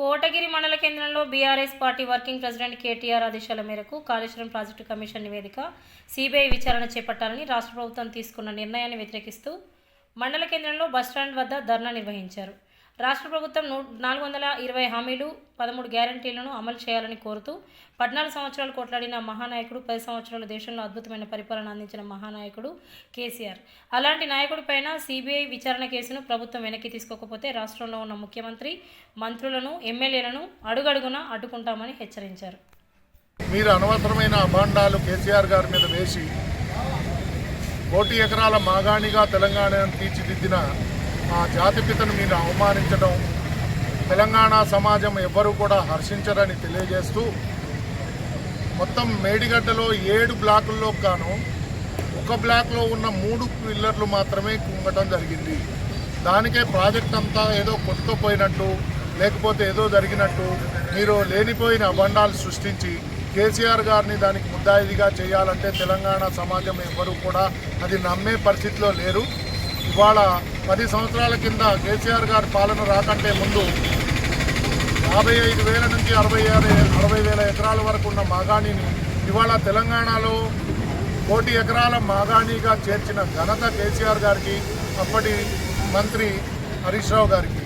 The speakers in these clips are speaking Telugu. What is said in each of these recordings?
కోటగిరి మండల కేంద్రంలో BRS party working president KTR ఆదేశాల మేరకు కాళేశ్వరం ప్రాజెక్టు కమిషన్ నివేదిక సిబిఐ విచారణ చేపట్టాలని రాష్ట్ర ప్రభుత్వం తీసుకున్న నిర్ణయాన్ని వ్యతిరేకిస్తూ మండల కేంద్రంలో బస్టాండ్ వద్ద ధర్నా నిర్వహించారు. రాష్ట్ర ప్రభుత్వం నూ నాలుగు వందల ఇరవై హామీలు పదమూడు గ్యారంటీలను అమలు చేయాలని కోరుతూ పద్నాలుగు సంవత్సరాలు కొట్లాడిన మహానాయకుడు పది సంవత్సరాలు దేశంలో అద్భుతమైన పరిపాలన అందించిన మహానాయకుడు కేసీఆర్. అలాంటి నాయకుడిపైన సిబిఐ విచారణ కేసును ప్రభుత్వం వెనక్కి తీసుకోకపోతే రాష్ట్రంలో ఉన్న ముఖ్యమంత్రి మంత్రులను ఎమ్మెల్యేలను అడుగడుగున అడ్డుకుంటామని హెచ్చరించారు. మీరు అనవసరమైన అభాండాలు కేసీఆర్ గారి మీద వేసి కోటి ఎకరాల మాగాణిగా తెలంగాణను తీర్చిదిద్దిన ఆ జాతిపితను మీరు అవమానించడం తెలంగాణ సమాజం ఎవ్వరూ కూడా హర్షించరని తెలియజేస్తూ మొత్తం మేడిగడ్డలో ఏడు బ్లాకుల్లో గాను ఒక బ్లాక్లో ఉన్న మూడు పిల్లర్లు మాత్రమే కుంగటం జరిగింది. దానికే ప్రాజెక్ట్ అంతా ఏదో కొట్టుకుపోయినట్టు లేకపోతే ఏదో జరిగినట్టు మీరు లేనిపోయిన అబండాలు సృష్టించి కేసీఆర్ గారిని దానికి ముద్దాయిదిగా చేయాలంటే తెలంగాణ సమాజం ఎవ్వరూ కూడా అది నమ్మే పరిస్థితిలో లేరు. ఇవాళ పది సంవత్సరాల కింద కేసీఆర్ గారి పాలన రాకంటే ముందు యాభై ఐదు వేల నుంచి అరవై ఆరు అరవై వేల ఎకరాల వరకు ఉన్న మాగాణిని ఇవాళ తెలంగాణలో కోటి ఎకరాల మాగాణిగా చేర్చిన ఘనత కేసీఆర్ గారికి అప్పటి మంత్రి హరీష్ రావు గారికి.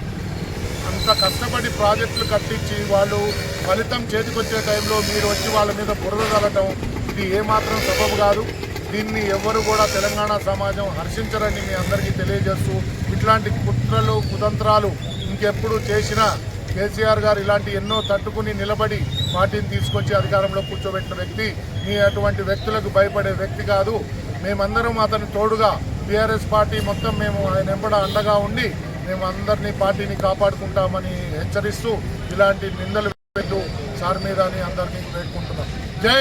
అంత కష్టపడి ప్రాజెక్టులు కట్టించి వాళ్ళు ఫలితం చేతికొచ్చే టైంలో మీరు వచ్చి వాళ్ళ మీద బురద ఇది ఏమాత్రం సబబు కాదు. దీన్ని ఎవరు కూడా తెలంగాణ సమాజం హర్షించరని మీ అందరికీ తెలియజేస్తూ ఇట్లాంటి కుట్రలు కుతంత్రాలు ఇంకెప్పుడు చేసినా కేసీఆర్ గారు ఇలాంటి ఎన్నో తట్టుకుని నిలబడి పార్టీని తీసుకొచ్చి అధికారంలో కూర్చోబెట్టిన వ్యక్తి మీ అటువంటి వ్యక్తులకు భయపడే వ్యక్తి కాదు. మేమందరం అతని తోడుగా టీఆర్ఎస్ పార్టీ మొత్తం మేము ఆయన ఎంబడ అండగా ఉండి మేము అందరినీ పార్టీని కాపాడుకుంటామని హెచ్చరిస్తూ ఇలాంటి నిందలు పెట్టు సార్ మీద అని అందరినీ వేడుకుంటున్నాం. జై